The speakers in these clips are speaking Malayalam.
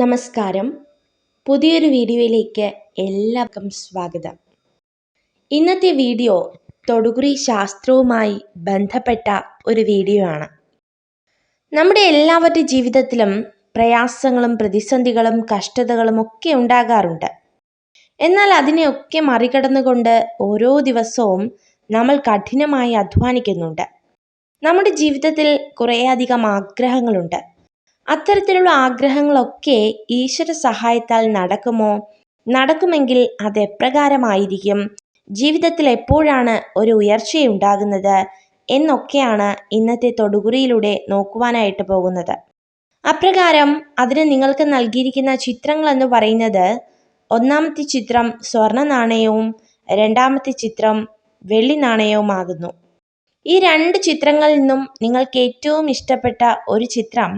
നമസ്കാരം. പുതിയൊരു വീഡിയോയിലേക്ക് എല്ലാവർക്കും സ്വാഗതം. ഇന്നത്തെ വീഡിയോ തൊടുകുറി ശാസ്ത്രവുമായി ബന്ധപ്പെട്ട ഒരു വീഡിയോ ആണ്. നമ്മുടെ എല്ലാവരുടെ ജീവിതത്തിലും പ്രയാസങ്ങളും പ്രതിസന്ധികളും കഷ്ടതകളും ഒക്കെ ഉണ്ടാകാറുണ്ട്. എന്നാൽ അതിനെയൊക്കെ മറികടന്നുകൊണ്ട് ഓരോ ദിവസവും നമ്മൾ കഠിനമായി അധ്വാനിക്കുന്നുണ്ട്. നമ്മുടെ ജീവിതത്തിൽ കുറേയധികം ആഗ്രഹങ്ങളുണ്ട്. അത്തരത്തിലുള്ള ആഗ്രഹങ്ങളൊക്കെ ഈശ്വര സഹായത്താൽ നടക്കുമോ? നടക്കുമെങ്കിൽ അത് എപ്രകാരമായിരിക്കും? ജീവിതത്തിൽ എപ്പോഴാണ് ഒരു ഉയർച്ചയുണ്ടാകുന്നത് എന്നൊക്കെയാണ് ഇന്നത്തെ തൊടുകുറിയിലൂടെ നോക്കുവാനായിട്ട് പോകുന്നത്. അപ്രകാരം അതിന് നിങ്ങൾക്ക് നൽകിയിരിക്കുന്ന ചിത്രങ്ങൾ എന്ന് പറയുന്നത് ഒന്നാമത്തെ ചിത്രം സ്വർണ നാണയവും രണ്ടാമത്തെ ചിത്രം വെള്ളി നാണയവുമാകുന്നു ഈ രണ്ട് ചിത്രങ്ങളിൽ നിന്നും നിങ്ങൾക്ക് ഏറ്റവും ഇഷ്ടപ്പെട്ട ഒരു ചിത്രം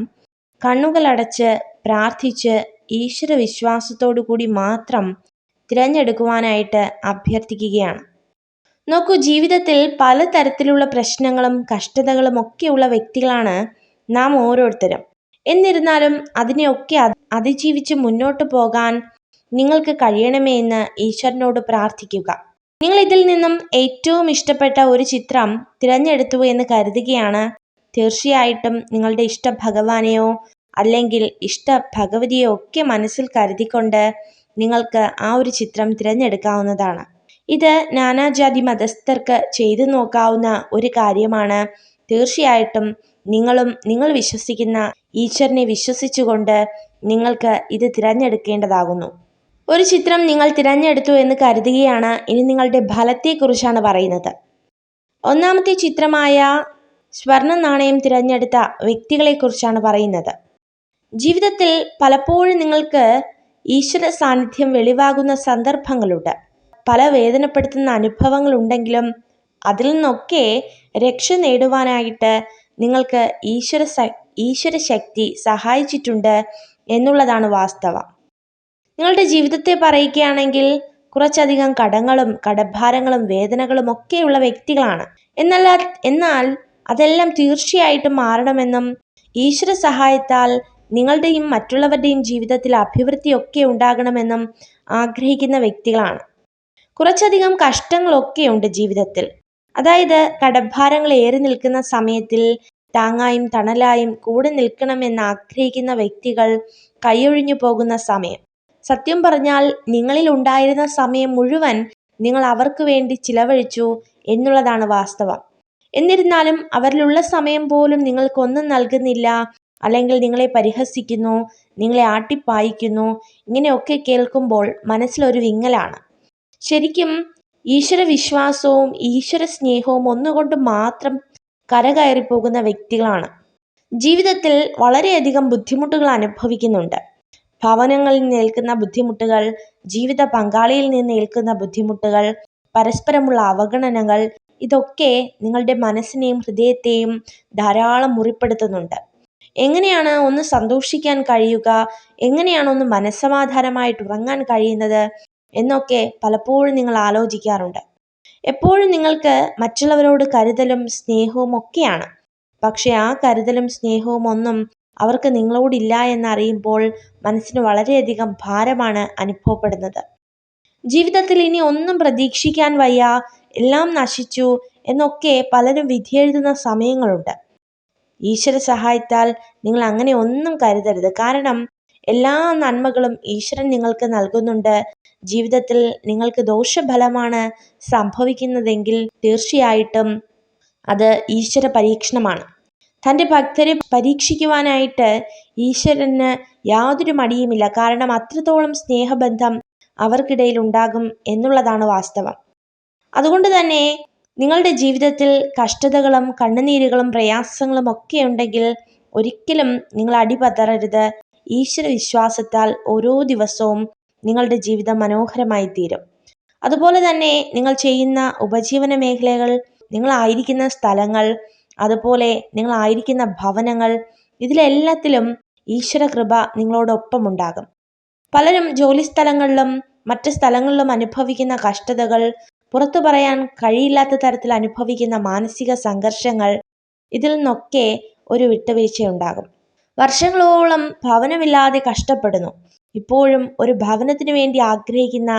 കണ്ണുകളടച്ച് പ്രാർത്ഥിച്ച് ഈശ്വര വിശ്വാസത്തോടു കൂടി മാത്രം തിരഞ്ഞെടുക്കുവാനായിട്ട് അഭ്യർത്ഥിക്കുകയാണ്. നോക്കൂ ജീവിതത്തിൽ പലതരത്തിലുള്ള പ്രശ്നങ്ങളും കഷ്ടതകളും ഒക്കെയുള്ള വ്യക്തികളാണ് നാം ഓരോരുത്തരും. എന്നിരുന്നാലും അതിനെയൊക്കെ അതിജീവിച്ച് മുന്നോട്ട് പോകാൻ നിങ്ങൾക്ക് കഴിയണമേ എന്ന് ഈശ്വരനോട് പ്രാർത്ഥിക്കുക. നിങ്ങൾ ഇതിൽ നിന്നും ഏറ്റവും ഇഷ്ടപ്പെട്ട ഒരു ചിത്രം തിരഞ്ഞെടുത്തു എന്ന് കരുതുകയാണ് തീർച്ചയായിട്ടും നിങ്ങളുടെ ഇഷ്ട ഭഗവാനെയോ അല്ലെങ്കിൽ ഇഷ്ട ഭഗവതിയോ ഒക്കെ മനസ്സിൽ കരുതിക്കൊണ്ട് നിങ്ങൾക്ക് ആ ഒരു ചിത്രം തിരഞ്ഞെടുക്കാവുന്നതാണ്. ഇത് നാനാജാതി മതസ്ഥർക്ക് ചെയ്തു നോക്കാവുന്ന ഒരു കാര്യമാണ്. തീർച്ചയായിട്ടും നിങ്ങളും നിങ്ങൾ വിശ്വസിക്കുന്ന ഈശ്വരനെ വിശ്വസിച്ചുകൊണ്ട് നിങ്ങൾക്ക് ഇത് തിരഞ്ഞെടുക്കേണ്ടതാകുന്നു. ഒരു ചിത്രം നിങ്ങൾ തിരഞ്ഞെടുത്തു എന്ന് കരുതുകയാണ് ഇനി നിങ്ങളുടെ ഫലത്തെക്കുറിച്ചാണ് പറയുന്നത്. ഒന്നാമത്തെ ചിത്രമായ സ്വർണ നാണയം തിരഞ്ഞെടുത്ത വ്യക്തികളെക്കുറിച്ചാണ് പറയുന്നത്. ജീവിതത്തിൽ പലപ്പോഴും നിങ്ങൾക്ക് ഈശ്വര സാന്നിധ്യം വെളിവാകുന്ന സന്ദർഭങ്ങളുണ്ട്. പല വേദനപ്പെടുത്തുന്ന അനുഭവങ്ങളുണ്ടെങ്കിലും അതിൽ നിന്നൊക്കെ രക്ഷ നേടുവാനായിട്ട് നിങ്ങൾക്ക് ഈശ്വര ഈശ്വര ശക്തി സഹായിച്ചിട്ടുണ്ട് എന്നുള്ളതാണ് വാസ്തവം. നിങ്ങളുടെ ജീവിതത്തെ പറയുകയാണെങ്കിൽ കുറച്ചധികം കടങ്ങളും കടഭാരങ്ങളും വേദനകളും ഒക്കെയുള്ള വ്യക്തികളാണ്. എന്നല്ല എന്നാൽ അതെല്ലാം തീർച്ചയായിട്ടും മാറണമെന്നും ഈശ്വര സഹായത്താൽ നിങ്ങളുടെയും മറ്റുള്ളവരുടെയും ജീവിതത്തിൽ അഭിവൃദ്ധിയൊക്കെ ഉണ്ടാകണമെന്നും ആഗ്രഹിക്കുന്ന വ്യക്തികളാണ്. കുറച്ചധികം കഷ്ടങ്ങളൊക്കെ ഉണ്ട് ജീവിതത്തിൽ. അതായത് കടഭാരങ്ങൾ ഏറി നിൽക്കുന്ന സമയത്തിൽ താങ്ങായും തണലായും കൂടെ നിൽക്കണമെന്ന് ആഗ്രഹിക്കുന്ന വ്യക്തികൾ കൈയൊഴിഞ്ഞു പോകുന്ന സമയം. സത്യം പറഞ്ഞാൽ നിങ്ങളിൽ ഉണ്ടായിരുന്ന സമയം മുഴുവൻ നിങ്ങൾ അവർക്ക് വേണ്ടി ചിലവഴിച്ചു എന്നുള്ളതാണ് വാസ്തവം. എന്നിരുന്നാലും അവരിലുള്ള സമയം പോലും നിങ്ങൾക്കൊന്നും നൽകുന്നില്ല. അല്ലെങ്കിൽ നിങ്ങളെ പരിഹസിക്കുന്നു നിങ്ങളെ ആട്ടിപ്പായിക്കുന്നു. ഇങ്ങനെയൊക്കെ കേൾക്കുമ്പോൾ മനസ്സിലൊരു വിങ്ങലാണ്. ശരിക്കും ഈശ്വര വിശ്വാസവും ഈശ്വര സ്നേഹവും ഒന്നുകൊണ്ട് മാത്രം കരകയറി പോകുന്ന വ്യക്തികളാണ്. ജീവിതത്തിൽ വളരെയധികം ബുദ്ധിമുട്ടുകൾ അനുഭവിക്കുന്നുണ്ട്. ഭവനങ്ങളിൽ നിൽക്കുന്ന ബുദ്ധിമുട്ടുകൾ ജീവിത പങ്കാളിയിൽ നിന്ന് ഏൽക്കുന്ന ബുദ്ധിമുട്ടുകൾ പരസ്പരമുള്ള അവഗണനകൾ ഇതൊക്കെ നിങ്ങളുടെ മനസ്സിനെയും ഹൃദയത്തെയും ധാരാളം മുറിപ്പെടുത്തുന്നുണ്ട്. എങ്ങനെയാണ് ഒന്ന് സന്തോഷിക്കാൻ കഴിയുക? എങ്ങനെയാണ് ഒന്ന് മനസ്സമാധാനമായിട്ട് ഉറങ്ങാൻ കഴിയുന്നത്? എന്നൊക്കെ പലപ്പോഴും നിങ്ങൾ ആലോചിക്കാറുണ്ട്. എപ്പോഴും നിങ്ങൾക്ക് മറ്റുള്ളവരോട് കരുതലും സ്നേഹവും ഒക്കെയാണ്. പക്ഷേ ആ കരുതലും സ്നേഹവും ഒന്നും അവർക്ക് നിങ്ങളോടില്ല എന്നറിയുമ്പോൾ മനസ്സിന് വളരെയധികം ഭാരമാണ് അനുഭവപ്പെടുന്നത്. ജീവിതത്തിൽ ഇനി ഒന്നും പ്രതീക്ഷിക്കാൻ വയ്യ. എല്ലാം നശിച്ചു എന്നൊക്കെ പലരും വിധിയെഴുതുന്ന സമയങ്ങളുണ്ട്. ഈശ്വര സഹായത്താൽ നിങ്ങൾ അങ്ങനെ ഒന്നും കരുതരുത്. കാരണം എല്ലാ നന്മകളും ഈശ്വരൻ നിങ്ങൾക്ക് നൽകുന്നുണ്ട്. ജീവിതത്തിൽ നിങ്ങൾക്ക് ദോഷഫലമാണ് സംഭവിക്കുന്നതെങ്കിൽ തീർച്ചയായിട്ടും അത് ഈശ്വര പരീക്ഷണമാണ്. തന്റെ ഭക്തരെ പരീക്ഷിക്കുവാനായിട്ട് ഈശ്വരന് യാതൊരു മടിയുമില്ല. കാരണം അത്രത്തോളം സ്നേഹബന്ധം അവർക്കിടയിൽ ഉണ്ടാകും എന്നുള്ളതാണ് വാസ്തവം. അതുകൊണ്ട് തന്നെ നിങ്ങളുടെ ജീവിതത്തിൽ കഷ്ടതകളും കണ്ണുനീരുകളും പ്രയാസങ്ങളും ഒക്കെ ഉണ്ടെങ്കിൽ ഒരിക്കലും നിങ്ങൾ അടിപതറരുത്. ഈശ്വര വിശ്വാസത്താൽ ഓരോ ദിവസവും നിങ്ങളുടെ ജീവിതം മനോഹരമായി തീരും. അതുപോലെ തന്നെ നിങ്ങൾ ചെയ്യുന്ന ഉപജീവന മേഖലകൾ നിങ്ങളായിരിക്കുന്ന സ്ഥലങ്ങൾ അതുപോലെ നിങ്ങളായിരിക്കുന്ന ഭവനങ്ങൾ ഇതിലെല്ലാത്തിലും ഈശ്വര കൃപ നിങ്ങളോടൊപ്പം ഉണ്ടാകും. പലരും ജോലി സ്ഥലങ്ങളിലും മറ്റ് സ്ഥലങ്ങളിലും അനുഭവിക്കുന്ന കഷ്ടതകൾ പുറത്തു പറയാൻ കഴിയില്ലാത്ത തരത്തിൽ അനുഭവിക്കുന്ന മാനസിക സംഘർഷങ്ങൾ ഇതിൽ നിന്നൊക്കെ ഒരു വിട്ടുവീഴ്ചയുണ്ടാകും. വർഷങ്ങളോളം ഭവനമില്ലാതെ കഷ്ടപ്പെടുന്നു. ഇപ്പോഴും ഒരു ഭവനത്തിന് വേണ്ടി ആഗ്രഹിക്കുന്ന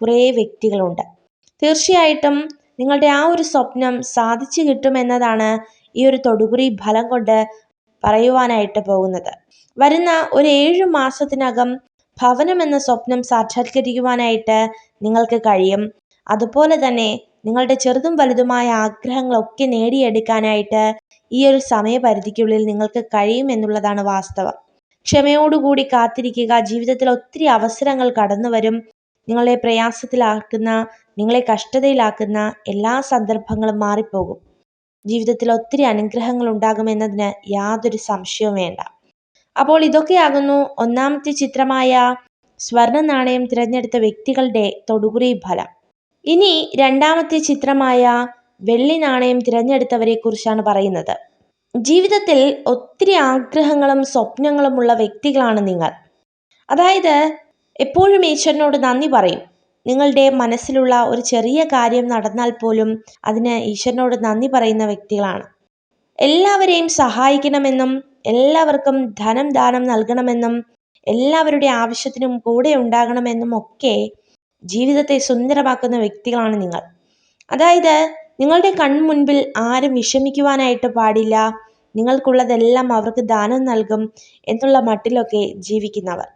കുറേ വ്യക്തികളുണ്ട്. തീർച്ചയായിട്ടും നിങ്ങളുടെ ആ ഒരു സ്വപ്നം സാധിച്ചു കിട്ടുമെന്നതാണ് ഈ ഒരു തൊടുകുറി ഫലം കൊണ്ട് പറയുവാനായിട്ട് പോകുന്നത്. വരുന്ന ഒരു ഏഴ് മാസത്തിനകം ഭവനം എന്ന സ്വപ്നം സാക്ഷാത്കരിക്കുവാനായിട്ട് നിങ്ങൾക്ക് കഴിയും. അതുപോലെ തന്നെ നിങ്ങളുടെ ചെറുതും വലുതുമായ ആഗ്രഹങ്ങളൊക്കെ നേടിയെടുക്കാനായിട്ട് ഈ ഒരു സമയപരിധിക്കുള്ളിൽ നിങ്ങൾക്ക് കഴിയുമെന്നുള്ളതാണ് വാസ്തവം. ക്ഷമയോടുകൂടി കാത്തിരിക്കുക ജീവിതത്തിൽ ഒത്തിരി അവസരങ്ങൾ കടന്നു വരും. നിങ്ങളെ പ്രയാസത്തിലാക്കുന്ന നിങ്ങളെ കഷ്ടതയിലാക്കുന്ന എല്ലാ സന്ദർഭങ്ങളും മാറിപ്പോകും. ജീവിതത്തിൽ ഒത്തിരി അനുഗ്രഹങ്ങൾ ഉണ്ടാകുമെന്നതിന് യാതൊരു സംശയവും വേണ്ട. അപ്പോൾ ഇതൊക്കെയാകുന്നു ഒന്നാമത്തെ ചിത്രമായ സ്വർണ നാണയം തിരഞ്ഞെടുത്ത വ്യക്തികളുടെ തൊടുകുറി ഫലം. ഇനി രണ്ടാമത്തെ ചിത്രമായ വെള്ളി നാണയം തിരഞ്ഞെടുത്തവരെ കുറിച്ചാണ് പറയുന്നത്. ജീവിതത്തിൽ ഒത്തിരി ആഗ്രഹങ്ങളും സ്വപ്നങ്ങളുമുള്ള വ്യക്തികളാണ് നിങ്ങൾ. അതായത് എപ്പോഴും ഈശ്വരനോട് നന്ദി പറയും. നിങ്ങളുടെ മനസ്സിലുള്ള ഒരു ചെറിയ കാര്യം നടന്നാൽ പോലും അതിന് ഈശ്വരനോട് നന്ദി പറയുന്ന വ്യക്തികളാണ്. എല്ലാവരെയും സഹായിക്കണമെന്നും എല്ലാവർക്കും ധനം ദാനം നൽകണമെന്നും എല്ലാവരുടെ ആവശ്യത്തിനും കൂടെ ഉണ്ടാകണമെന്നും ഒക്കെ ജീവിതത്തെ സുന്ദരമാക്കുന്ന വ്യക്തികളാണ് നിങ്ങൾ. അതായത് നിങ്ങളുടെ കൺമുൻപിൽ ആരും വിഷമിക്കുവാനായിട്ട് പാടില്ല. നിങ്ങൾക്കുള്ളതെല്ലാം അവർക്ക് ദാനം നൽകും എന്നുള്ള മട്ടിലൊക്കെ ജീവിക്കുന്നവർ.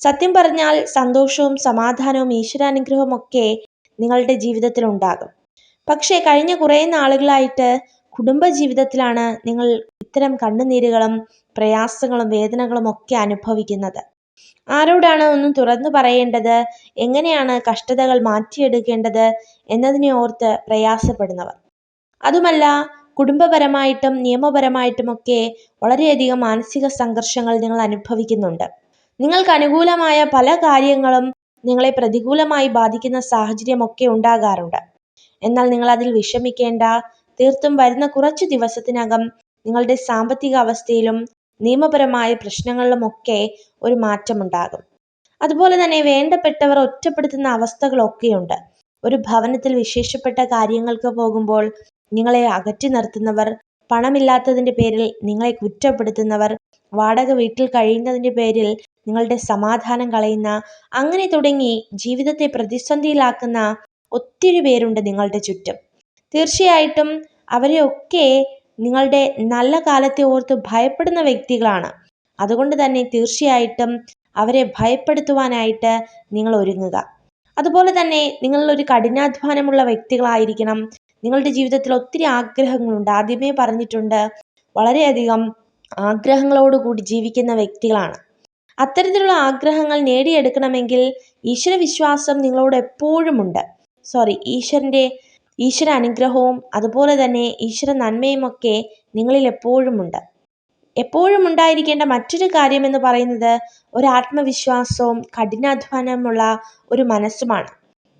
സത്യം പറഞ്ഞാൽ സന്തോഷവും സമാധാനവും ഈശ്വരാനുഗ്രഹവും ഒക്കെ നിങ്ങളുടെ ജീവിതത്തിൽ ഉണ്ടാകും. പക്ഷേ കഴിഞ്ഞ കുറേ നാളുകളായിട്ട് കുടുംബ ജീവിതത്തിലാണ് നിങ്ങൾ ഇത്തരം കണ്ണുനീരുകളും പ്രയാസങ്ങളും വേദനകളും ഒക്കെ അനുഭവിക്കുന്നത്. ആരോടാണ് ഒന്നും തുറന്നു പറയേണ്ടത്? എങ്ങനെയാണ് കഷ്ടതകൾ മാറ്റിയെടുക്കേണ്ടത് എന്നതിനെ ഓർത്ത് പ്രയാസപ്പെടുന്നവർ. അതുമല്ല കുടുംബപരമായിട്ടും നിയമപരമായിട്ടുമൊക്കെ വളരെയധികം മാനസിക സംഘർഷങ്ങൾ നിങ്ങൾ അനുഭവിക്കുന്നുണ്ട്. നിങ്ങൾക്ക് അനുകൂലമായ പല കാര്യങ്ങളും നിങ്ങളെ പ്രതികൂലമായി ബാധിക്കുന്ന സാഹചര്യമൊക്കെ ഉണ്ടാകാറുണ്ട്. എന്നാൽ നിങ്ങൾ അതിൽ വിഷമിക്കേണ്ട തീർത്തും വരുന്ന കുറച്ചു ദിവസത്തിനകം നിങ്ങളുടെ സാമ്പത്തിക അവസ്ഥയിലും നിയമപരമായ പ്രശ്നങ്ങളിലുമൊക്കെ ഒരു മാറ്റമുണ്ടാകും. അതുപോലെ തന്നെ വേണ്ടപ്പെട്ടവർ ഒറ്റപ്പെടുത്തുന്ന അവസ്ഥകളൊക്കെയുണ്ട്. ഒരു ഭവനത്തിൽ വിശേഷപ്പെട്ട കാര്യങ്ങൾക്ക് പോകുമ്പോൾ നിങ്ങളെ അകറ്റി നിർത്തുന്നവർ പണമില്ലാത്തതിന്റെ പേരിൽ നിങ്ങളെ കുറ്റപ്പെടുത്തുന്നവർ വാടക വീട്ടിൽ കഴിയുന്നതിന്റെ പേരിൽ നിങ്ങളുടെ സമാധാനം കളയുന്ന അങ്ങനെ തുടങ്ങി ജീവിതത്തെ പ്രതിസന്ധിയിലാക്കുന്ന ഒത്തിരി പേരുണ്ട് നിങ്ങളുടെ ചുറ്റും. തീർച്ചയായിട്ടും അവരെയൊക്കെ നിങ്ങളുടെ നല്ല കാലത്തെ ഓർത്ത് ഭയപ്പെടുന്ന വ്യക്തികളാണ്. അതുകൊണ്ട് തന്നെ തീർച്ചയായിട്ടും അവരെ ഭയപ്പെടുത്തുവാനായിട്ട് നിങ്ങൾ ഒരുങ്ങുക. അതുപോലെ തന്നെ നിങ്ങളൊരു കഠിനാധ്വാനമുള്ള വ്യക്തികളായിരിക്കണം. നിങ്ങളുടെ ജീവിതത്തിൽ ഒത്തിരി ആഗ്രഹങ്ങളുണ്ട്. ആദ്യമേ പറഞ്ഞിട്ടുണ്ട് വളരെയധികം ആഗ്രഹങ്ങളോടുകൂടി ജീവിക്കുന്ന വ്യക്തികളാണ്. അത്തരത്തിലുള്ള ആഗ്രഹങ്ങൾ നേടിയെടുക്കണമെങ്കിൽ ഈശ്വരവിശ്വാസം നിങ്ങളോട് എപ്പോഴുമുണ്ട്. സോറി ഈശ്വരന്റെ ഈശ്വര അനുഗ്രഹവും അതുപോലെ തന്നെ ഈശ്വര നന്മയുമൊക്കെ നിങ്ങളിൽ എപ്പോഴുമുണ്ട്. എപ്പോഴും ഉണ്ടായിരിക്കേണ്ട മറ്റൊരു കാര്യമെന്ന് പറയുന്നത് ഒരു ആത്മവിശ്വാസവും കഠിനാധ്വാനമുള്ള ഒരു മനസ്സുമാണ്.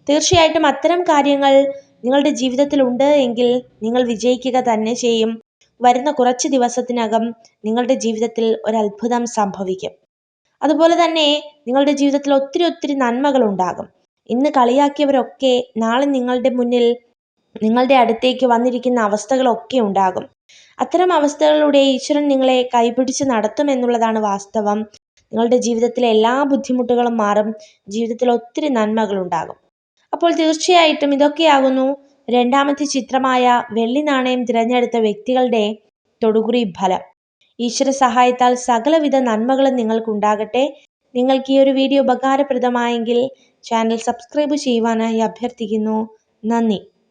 തീർച്ചയായിട്ടും അത്തരം കാര്യങ്ങൾ നിങ്ങളുടെ ജീവിതത്തിൽ ഉണ്ട് എങ്കിൽ നിങ്ങൾ വിജയിക്കുക തന്നെ ചെയ്യും. വരുന്ന കുറച്ച് ദിവസത്തിനകം നിങ്ങളുടെ ജീവിതത്തിൽ ഒരു അത്ഭുതം സംഭവിക്കും. അതുപോലെ തന്നെ നിങ്ങളുടെ ജീവിതത്തിൽ ഒത്തിരി ഒത്തിരി നന്മകൾ ഉണ്ടാകും. ഇന്ന് കളിയാക്കിയവരൊക്കെ നാളെ നിങ്ങളുടെ മുന്നിൽ നിങ്ങളുടെ അടുത്തേക്ക് വന്നിരിക്കുന്ന അവസ്ഥകളൊക്കെ ഉണ്ടാകും. അത്തരം അവസ്ഥകളിലൂടെ ഈശ്വരൻ നിങ്ങളെ കൈപിടിച്ച് നടത്തുമെന്നുള്ളതാണ് വാസ്തവം. നിങ്ങളുടെ ജീവിതത്തിലെ എല്ലാ ബുദ്ധിമുട്ടുകളും മാറും. ജീവിതത്തിൽ ഒത്തിരി നന്മകൾ ഉണ്ടാകും. അപ്പോൾ തീർച്ചയായിട്ടും ഇതൊക്കെയാകുന്നു. രണ്ടാമത്തെ ചിത്രമായ വെള്ളി നാണയം തിരഞ്ഞെടുത്ത വ്യക്തികളുടെ തൊടുകുറി ഫലം. ഈശ്വര സഹായത്താൽ സകലവിധ നന്മകളും നിങ്ങൾക്കുണ്ടാകട്ടെ. നിങ്ങൾക്ക് ഈ ഒരു വീഡിയോ ഉപകാരപ്രദമായെങ്കിൽ ചാനൽ സബ്സ്ക്രൈബ് ചെയ്യുവാനായി അഭ്യർത്ഥിക്കുന്നു. നന്ദി.